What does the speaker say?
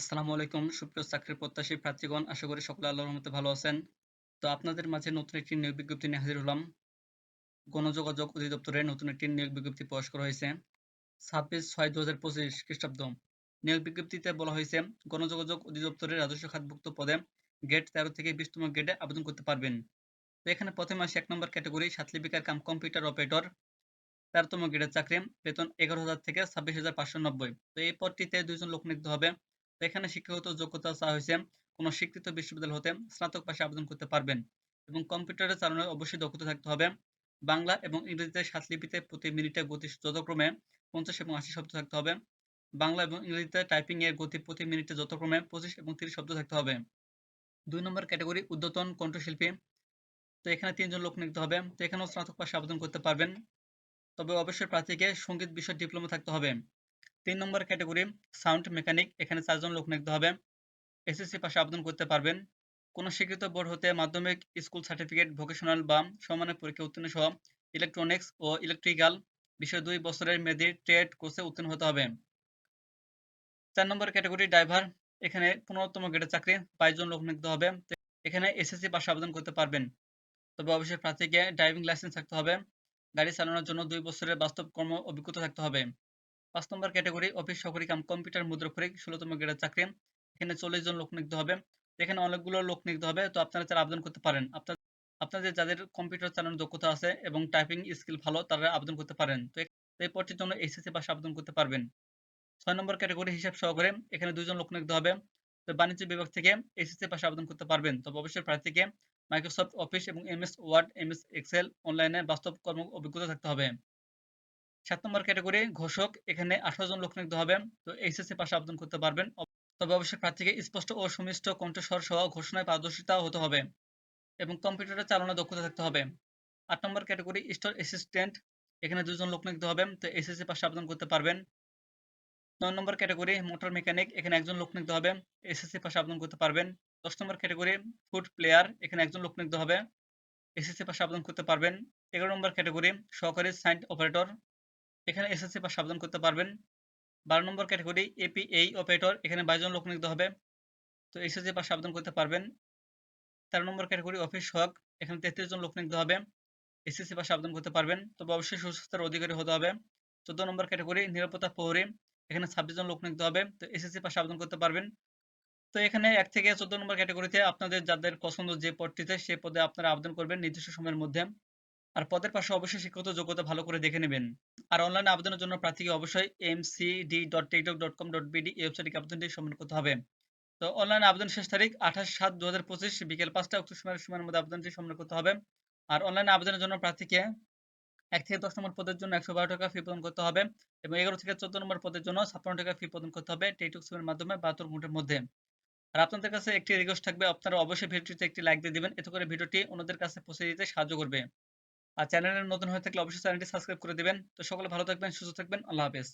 আসসালামু আলাইকুম, সুপ্রিয় চাকরির প্রত্যাশী প্রার্থীগণ, আশা করি সকলে আল্লাহর রহমতে ভালো আছেন। তো আপনাদের মাঝে নতুন একটি নিয়োগ বিজ্ঞপ্তি নিয়ে হাজির হলাম। গণযোগাযোগ অধিদপ্তরের নতুন একটি নিয়োগ বিজ্ঞপ্তি প্রকাশ করা হয়েছে। ছাব্বিশ ছয় দু হাজার পঁচিশ খ্রিস্টাব্দ। নিয়োগ বিজ্ঞপ্তিতে বলা হয়েছে, গণযোগাযোগ অধিদপ্তরের রাজস্ব খাতভুক্ত পদে গেট তেরো থেকে বিশতম গেটে আবেদন করতে পারবেন। তো এখানে প্রথমে আসে এক নম্বর ক্যাটাগরি, সাতলিপিকার কাম কম্পিউটার অপারেটর। তেরোতম গ্রেডের চাকরি, বেতন এগারো হাজার থেকে ছাব্বিশ হাজার পাঁচশো নব্বই। তো এই পদটিতে দুইজন লোক নিতে হবে। এখানে শিক্ষাগত যোগ্যতা চাওয়া হয়েছে। কোনো স্বীকৃত বিশ্ববিদ্যালয় হতে স্নাতক পাশে আবেদন করতে পারবেন এবং কম্পিউটারে চালানোর অবশ্যই দক্ষতা থাকতে হবে। বাংলা এবং ইংরেজিতে লিপিতে প্রতি মিনিটে গতি যথাক্রমে পঞ্চাশ এবং আশি শব্দ থাকতে হবে। বাংলা এবং ইংরেজিতে টাইপিং এর গতি প্রতি মিনিটে যথাক্রমে পঁচিশ এবং তিরিশ শব্দ থাকতে হবে। দুই নম্বর ক্যাটাগরি উদ্যতন কণ্ঠশিল্পী। তো এখানে তিনজন লোক নিতে হবে। তো এখানেও স্নাতক পাশে আবেদন করতে পারবেন। তবে অবশ্যই প্রার্থীকে সংগীত বিষয়ে ডিপ্লোমা থাকতে হবে। তিন নম্বর ক্যাটাগরি, সাউন্ড মেকানিক। এখানে চারজন লোক নিতে হবে। এসএসসি পাশে আবেদন করতে পারবেন। কোন স্বীকৃত বোর্ড হতে মাধ্যমিক স্কুল সার্টিফিকেট, ভোকেশনাল বা সমানের পরীক্ষা উত্তীর্ণ সহ ইলেকট্রনিক্স ও ইলেকট্রিক্যাল বিষয় দুই বছরের মেয়াদী ট্রেড কোর্সে উত্তীর্ণ হতে হবে। চার নম্বর ক্যাটাগরি, ড্রাইভার। এখানে পনেরোতম গ্রেডের চাকরি, বাইশ জন লোক নিতে হবে। এখানে এসএসসি পাশে আবেদন করতে পারবেন। তবে অবশ্যই প্রার্থীকে ড্রাইভিং লাইসেন্স থাকতে হবে। গাড়ি চালানোর জন্য দুই বছরের বাস্তব কর্ম অভিজ্ঞতা থাকতে হবে। পাঁচ নম্বর ক্যাটাগরি, অফিস, সহকারী কাম, কম্পিউটার মুদ্রাক্ষরিক ষোলোতম গ্রেডের চাকরি। এখানে চল্লিশ জন লোক নিতে হবে। এখানে অনেকগুলো লোক নিতে হবে। তো আপনারা যারা আবেদন করতে পারেন আপনাদের যাদের কম্পিউটার চালানোর দক্ষতা আছে এবং টাইপিং স্কিল ভালো, তারা আবেদন করতে পারেন। তো এই পদটির জন্য এইচএসসি পাশে আবেদন করতে পারবেন। ছয় নম্বর ক্যাটাগরি, হিসাব সহকারে। এখানে দুজন লোক নিতে হবে। তো বাণিজ্য বিভাগ থেকে এইচএসসি পাশে আবেদন করতে পারবেন। তবে অবশ্যই প্রার্থীকে মাইক্রোসফট অফিস এবং এমএস ওয়ার্ড এমএস এক্সেল অনলাইনে বাস্তব কর্ম অভিজ্ঞতা থাকতে হবে। সাত নম্বর ক্যাটাগরি ঘোষক, এখানে আঠারো জন লোক নিতে হবে তো এইচএসসি পাশে আবেদন করতে পারবেন। তবে অবশ্যই প্রার্থীকে স্পষ্ট ও সুমিষ্ট কণ্ঠস্বর সহ ঘোষণায় পারদর্শিতা হতে হবে এবং কম্পিউটারে চালানোর দক্ষতা থাকতে হবে। আট নম্বর ক্যাটাগরি স্টোর অ্যাসিস্ট্যান্ট, এখানে দুজন লোক নিতে হবে তো এসএসসি পাশে আবেদন করতে পারবেন। নয় নম্বর ক্যাটাগরি মোটর মেকানিক, এখানে একজন লোক নিতে হবে এসএসসি পাশে আবেদন করতে পারবেন। দশ নম্বর ক্যাটাগরি ফুড প্লেয়ার, এখানে একজন লোক নিতে হবে। এসএসসি পাশে আবেদন করতে পারবেন। এগারো নম্বর ক্যাটাগরি সহকারী সাইন্ট অপারেটর এখানে এসএসসি পাস আবেদন করতে পারবেন। বারো নম্বর ক্যাটাগরি এপিএই অপারেটর এখানে বাইশ জন লোক নিতে হবে। তো এসএসসি পাস আবেদন করতে পারবেন। তেরো নম্বর ক্যাটাগরি অফিস সহক এখানে তেত্রিশ জন লোক নিতে হবে। এসএসসি পাস আবেদন করতে পারবেন। তবে অবশ্যই সুস্বাস্থ্যের অধিকারী হতে হবে। চোদ্দ নম্বর ক্যাটাগরি নিরাপত্তা প্রহরী, এখানে ছাব্বিশ জন লোক নিতে হবে। তো এসএসসি পাস আবেদন করতে পারবেন। তো এখানে এক থেকে চোদ্দ নম্বর ক্যাটাগরিতে আপনাদের যাদের পছন্দ যে পদটিতে সেই পদে আপনারা আবেদন করবেন নির্দিষ্ট সময়ের মধ্যে। আর পদের পাশে অবশ্যই শিক্ষাগত যোগ্যতা ভালো করে দেখে নেবেন। আর অনলাইনে আবেদনের জন্য প্রার্থীকে অবশ্যই MCD dot teletalk dot com dot BD এই ওয়েবসাইটে আবেদনটি সম্পন্ন করতে হবে। তো অনলাইনে আবেদন শেষ তারিখ আঠাশ সাত দু হাজার পঁচিশ বিকেল পাঁচটা উক্ত সময়ের সময়ের মধ্যে আবেদনটি সম্পন্ন করতে হবে। আর অনলাইনে আবেদনের জন্য প্রার্থীকে এক থেকে দশ নম্বর পদের জন্য একশো বারো টাকা ফি প্রদান করতে হবে এবং এগারো থেকে চোদ্দ নম্বর পদের জন্য ছাপ্পান্ন টাকা ফি প্রদান করতে হবে টেকটক সিমের মাধ্যমে বাহাত্তর ঘণ্টার মধ্যে। আর আপনাদের কাছে একটি রিকোয়েস্ট থাকবে, আপনারা অবশ্যই ভিডিওটিতে একটি লাইক দিয়ে দিবেন, এতে করে ভিডিওটি অন্যদের কাছে পৌঁছে দিতে সাহায্য করবে। আর চ্যানেলে নতুন হয়ে থাকলে অবশ্যই চ্যানেলটি সাবস্ক্রাইব করে দিবেন। তো সকলে ভালো থাকবেন, সুস্থ থাকবেন, আল্লাহ হাফেজ।